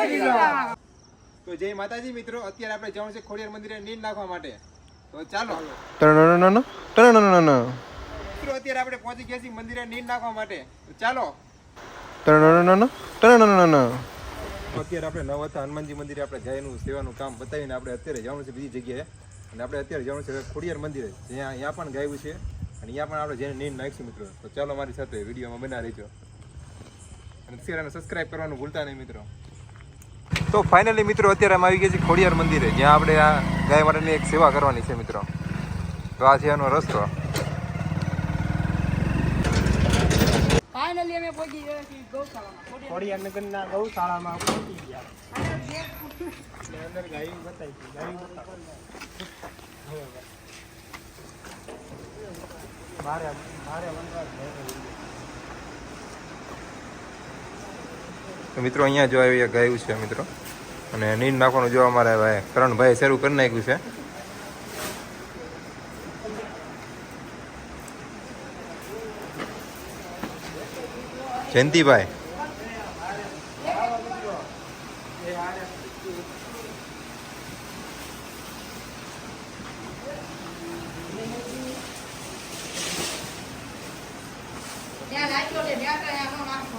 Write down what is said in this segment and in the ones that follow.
તો જય માતાજી મિત્રો અત્યારે આપણે જવાનું છે ખોડિયાર મંદિરે નીંદ નાખવા માટે તો ચાલો ટણણણણ, ટણણણણ, મિત્રો અત્યારે આપણે પહોંચી ગયા છીએ મંદિરે નીંદ નાખવા માટે તો ચાલો ટણણણણ, ટણણણણ. અત્યારે આપણે નવતા હનુમાનજી મંદિરે આપણે જયનું સેવાનું કામ બતાવીને આપણે અત્યારે જવાનું છે બીજી જગ્યાએ અને આપણે અત્યારે જવાનું છે ખોડિયાર મંદિરે જ્યાં અહીંયા પણ ગાયું છે અને અહીંયા પણ આપણે જેને નીંદ નાખીશું મિત્રો તો ચાલો મારી સાથે વિડીયોમાં બના રહીજો અને શેર અને સબસ્ક્રાઇબ કરવાનું ભૂલતા નહીં મિત્રો તો ફાઇનલી મિત્રો અત્યારે અમે આવી ગયા છીએ ખોડિયાર મંદિરે જ્યાં આપણે આ ગાય માટેની એક સેવા કરવાની છે મિત્રો. તો આ છે એનો રસ્તો. ફાઇનલી અમે પહોંચી ગયા છીએ ગૌશાળામાં. ખોડિયારનગરના ગૌશાળામાં પહોંચી ગયા. અંદર ગાયું બતાવી હતી ગાયું મારે મારે તો મિત્રો અહીંયા જો આવી ગાયું છે મિત્રો. અને નીંદ નાખવાનું જોવા અમારે ભાઈ કરણભાઈ શરૂ કરી નાખ્યું છે. જયંતિભાઈ. ત્યાં નાખ્યો છે, ત્યાં કઈ એનો નાખો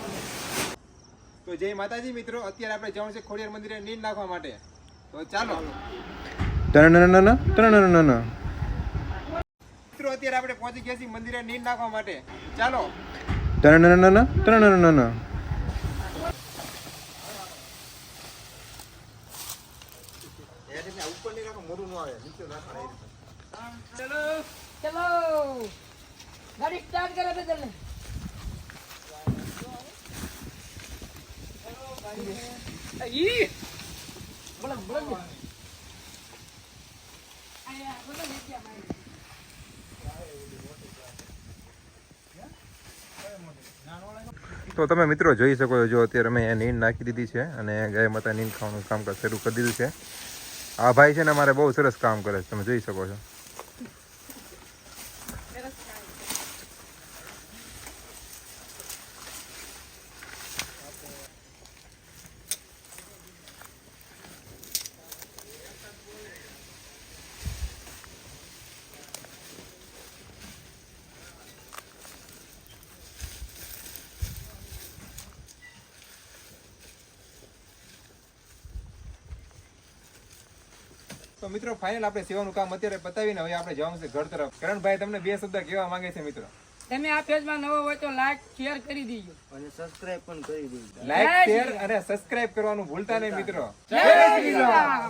તો જય માતાજી મિત્રો અત્યારે આપણે જવાનું છે ખોડિયાર મંદિરે નીંદ નાખવા માટે. તો ચાલો. મિત્રો અત્યારે આપણે પહોંચી ગયા છીએ મંદિરે નીંદ નાખવા માટે. ચાલો. ટણણણણ, ટણણણણ. ચલો. ગાડી સ્ટાર્ટ કરે બદલ ને ક્યાં મારી તો તમે મિત્રો જોઈ શકો છો, જો અત્યારે અમે નીંદ નાખી દીધી છે અને ગાય માતા નીંદ ખાવાનું કામકાજ શરૂ કરી દીધું છે. આ ભાઈ છે ને મારે બહુ સરસ કામ કરે છે, તમે જોઈ શકો છો. તો મિત્રો ફાઇનલ આપણે સેવાનું કામ અત્યારે પતાવીને હવે આપણે જવાનું છે ઘર તરફ. કરણભાઈ તમને બે શબ્દ કહેવા માંગે છે મિત્રો? તમે આ પેજમાં નવો હોય તો લાઈક શેર કરી દીજો. અને સબસ્ક્રાઇબ પણ કરી દીજો. લાઈક શેર અને સબસ્ક્રાઇબ કરવાનું ભૂલતા નહીં મિત્રો. જય શ્રી રામ.